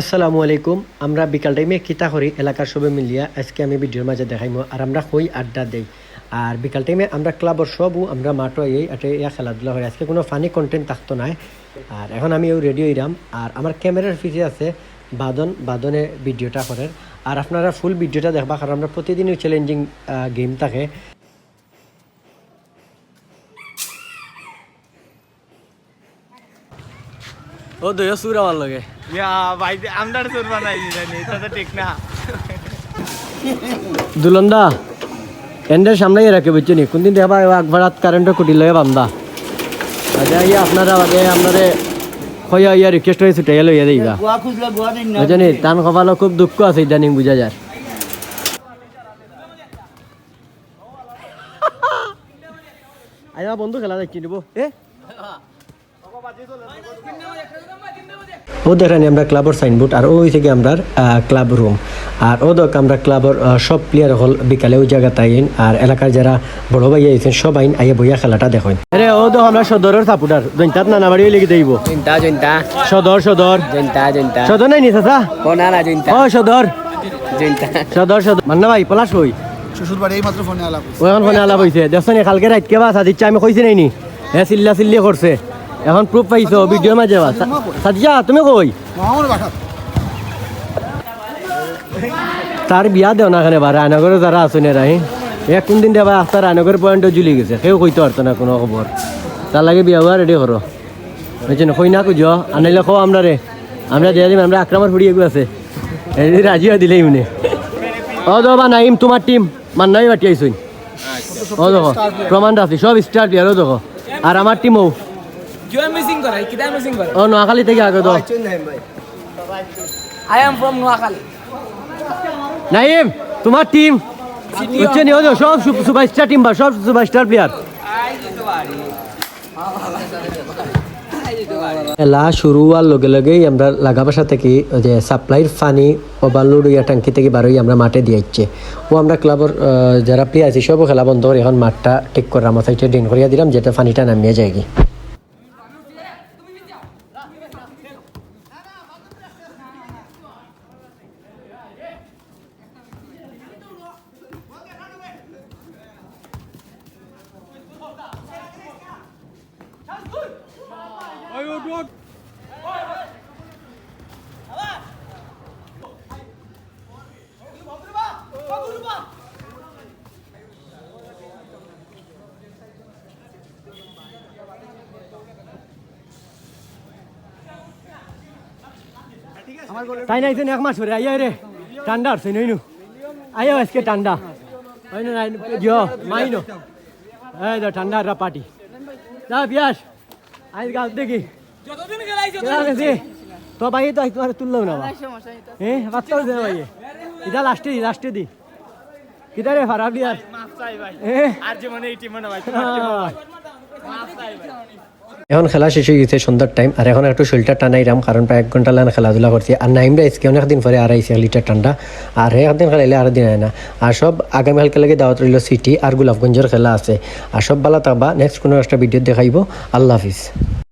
আসসালামু আলাইকুম, আমরা বিকাল টাইমে কিতা করি এলাকার সবে মিলিয়া আজকে আমি ভিডিওর মাঝে দেখাইমো আর আমরা কই আড্ডা দেই। আর বিকাল টাইমে আমরা ক্লাবর সবও আমরা মাঠও এই আটে ইয়া খেলাধুলা হয়। আজকে কোনো ফানি কন্টেন্ট থাকতো নাই। আর এখন আমি ওই রেডিও ইরাম, আর আমার ক্যামেরার পিছিয়ে আছে বাদন, বাদনে ভিডিওটা করেন আর আপনারা ফুল ভিডিওটা দেখবা, কারণ আমরা প্রতিদিনই চ্যালেঞ্জিং গেম থাকে। ও দয়া সুর আমার লগে। ইয়া ভাই আমদার সুর বানাই জানি এটা তো ঠিক না। দুলন্দা এন্ডের সামনেই রাখে বুঝছ নি কোনদিন দেবা আকবরাত কারেন্টও কুটি লয়ে বান্দা আচ্ছা ইয়া আপনারা আগে আপনারে ইয়া রিকোয়েস্ট হয়ে ইয়া বুঝছ নি। তান কপালও খুব দুঃখ আছে ইদানিং বুঝা যায়। আইয়া বন্ধু খেলা দেখছি নিব। এ? ও দেখানি আমরা ক্লাবর সাইনবোর্ড আর ওই থেকে আমরা ক্লাব রুম আর ও দেখ আমরা ক্লাবর সব প্লেয়ার হল বিকালে ওই জায়গা তাইন আর এলাকার যারা বড় ভাই আইছেন সব আইন আইয়া বইয়া খেলাটা দেখেন। আরে ও দেখ আমরা সদরের সাপোর্টার না জৈন্তা জৈন্তা। সদর সদর। জৈন্তা জৈন্তা। সদর নাই নি চাচা? কোনা না জৈন্তা। ও সদর। জৈন্তা। সদর সদর। মান্না ভাই পলাশ হই শ্বশুর বাড়ি এই মাত্র ফোনে আলাপ ও এখন ফোনে আলাপ দেখছেন কালকে রাত কেবা সাদিচ্ছা আমি কইছি নাই নি। হ্যাঁ চিল্লা চিল্লি করছে। এখন প্রুফ পাইছো ভিডিওর মাঝে সাদিয়া তুমি কই? তার বিয়া দেও না এখানে বা রায়নগরে যারা আসুন রাহি। এ কোনদিন দেবা আস্তা রায়নগর পয়েন্টও জুলি গেছে কেউ কইতে পারতো না কোনো খবর তার লাগে বিয়া হওয়া রেডি করো। বুঝছেন কই না কুজ আনাইলে খো আমরা রে। আমরা দিয়ে দিম আমরা আক্রামর ফুড়ি এগু আছে। এই রাজি হয়ে দিলেই মনে। ও দবা নাইম তোমার টিম মান্নাই বাটি আইসুন ও দেখো প্রমাণ আছে সব স্টার প্লেয়ার ও দেখো আর আমার টিমও করে মিসিং করে ও নোয়াখালী থেকে আগে তো I am from Noakhali Naim তোমার টিম ও দেখো সব সুপারস্টার টিম বা সব সুপারস্টার প্লেয়ার খেলা শুরু হওয়ার লগে লগেই আমরা লাগা বাসা থেকে যে সাপ্লাইর পানি ওভারলোড ইয়া ট্যাঙ্কি থেকে বারোই আমরা মাঠে দিয়ে ইচ্ছে ও আমরা ক্লাবর যারা প্লেয়ার আছে সবও খেলা বন্ধ করে এখন মাঠটা ঠিক করে আমার সাইডে ড্রেন করিয়া দিলাম যেটা পানিটা নামিয়ে যায় কি তাই নাই এক মাস ধরে, আইয়া রে ঠান্ডা আছে নইনু। আইয়া আজকে ঠান্ডা হয় না জিও মাইনো। এই তো ঠান্ডা রা পার্টি। যা, বিয়াস। আজ গাছ দেখি। যতদিন গেছি তো ভাই তো তোমার তুললাম না। হ্যাঁ বাচ্চা দে ভাই। এটা লাস্টে দি লাস্টে দি। কিটা রে হ্যাঁ আর জীবনে এই টিমে না ভাই মাফ চাই ভাই। এখন খেলা শেষ হয়ে গেছে সন্ধ্যার টাইম আর এখন একটু শরীরটা টানাইরাম কারণ প্রায় এক ঘণ্টা লান খেলাধুলা করছি। আর নাইমরা আজকে অনেক দিন পরে আর আইসি লিটার ঠান্ডা আর একদিন খেলাইলে আর দিন হয় না। আর সব আগামী কালকে লাগে দাওয়াত রইল সিটি আর গোলাপগঞ্জের খেলা আছে। আর সব বালা থাকবা নেক্সট কোনো একটা ভিডিও দেখাইব। আল্লাহ হাফিজ।